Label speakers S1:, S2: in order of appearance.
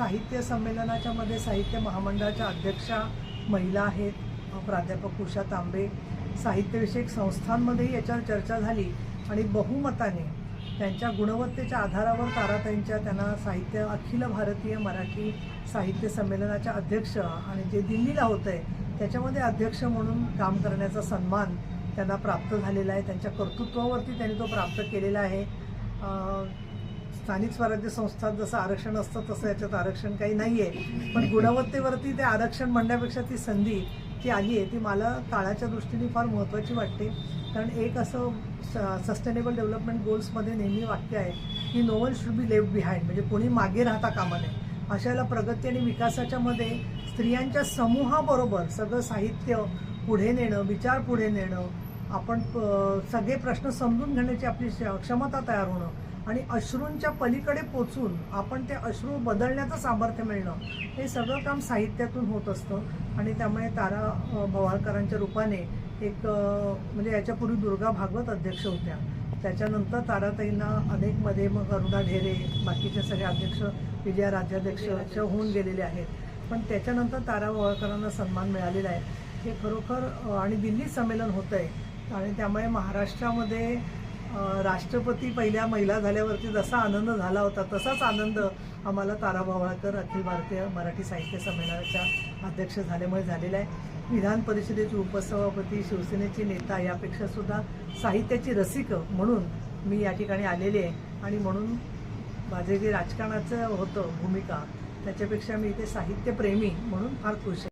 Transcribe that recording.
S1: साहित्य संमेलनाच्या मध्ये साहित्य महामंडळाच्या अध्यक्षा महिला आहेत प्राध्यापक उषा तांबे. साहित्यविषयक संस्थांमध्येही याच्यावर चर्चा झाली आणि बहुमताने त्यांच्या गुणवत्तेच्या आधारावर ताराताईंच्या त्यांना साहित्य अखिल भारतीय मराठी साहित्य संमेलनाच्या अध्यक्ष आणि जे दिल्लीला होतं आहे त्याच्यामध्ये अध्यक्ष म्हणून काम करण्याचा सन्मान त्यांना प्राप्त झालेला आहे. त्यांच्या कर्तृत्वावरती त्यांनी तो प्राप्त केलेला आहे. स्थानिक स्वराज्य संस्थात जसं आरक्षण असतं तसं याच्यात आरक्षण काही नाही आहे पण गुणवत्तेवरती ते आरक्षण म्हणण्यापेक्षा ती संधी जी आली आहे ती मला काळाच्या दृष्टीने फार महत्त्वाची वाटते. कारण एक असं सस्टेनेबल डेव्हलपमेंट गोल्समध्ये नेहमी वाक्य आहे की no one should be left behind म्हणजे कोणी मागे राहता कामा नये. अशाला प्रगती आणि विकासाच्या मध्ये स्त्रियांच्या समूहाबरोबर सगळं साहित्य पुढे नेणं विचार पुढे नेणं आपण सगळे प्रश्न समजून घेण्याची आपली क्ष- क्षमता तयार होणं आणि अश्रूंच्या पलीकडे पोचून आपण ते अश्रू बदलण्याचं सामर्थ्य मिळणं हे सगळं काम साहित्यातून होत असतं. आणि त्यामुळे तारा भवाळकरांच्या रूपाने एक म्हणजे याच्यापूर्वी दुर्गा भागवत अध्यक्ष होत्या. त्याच्यानंतर ताराताईंना अनेकमध्ये मग अरुणा ढेरे बाकीचे सगळे अध्यक्ष विजया राज्याध्यक्ष असे होऊन गेलेले आहेत. पण त्याच्यानंतर तारा भवाळकरांना सन्मान मिळालेला आहे. हे खरोखर आणि दिल्ली संमेलन होतं आहे आणि त्यामुळे महाराष्ट्रामध्ये राष्ट्रपती पहिल्या महिला झाल्यावरती जसा आनंद झाला होता तसाच आनंद आम्हाला तारा भवाळकर अखिल भारतीय मराठी साहित्य संमेलनाच्या अध्यक्ष झाल्यामुळे झालेला आहे. विधान परिषदेचे उपसभापती शिवसेनेचे नेता यापेक्षा सुद्धा साहित्याची रसिक म्हणून मी या ठिकाणी आलेले आहे. आणि म्हणून माझे जे राजकारणाचं होतं भूमिका त्याच्यापेक्षा मी इथे साहित्यप्रेमी म्हणून फार खुश आहे.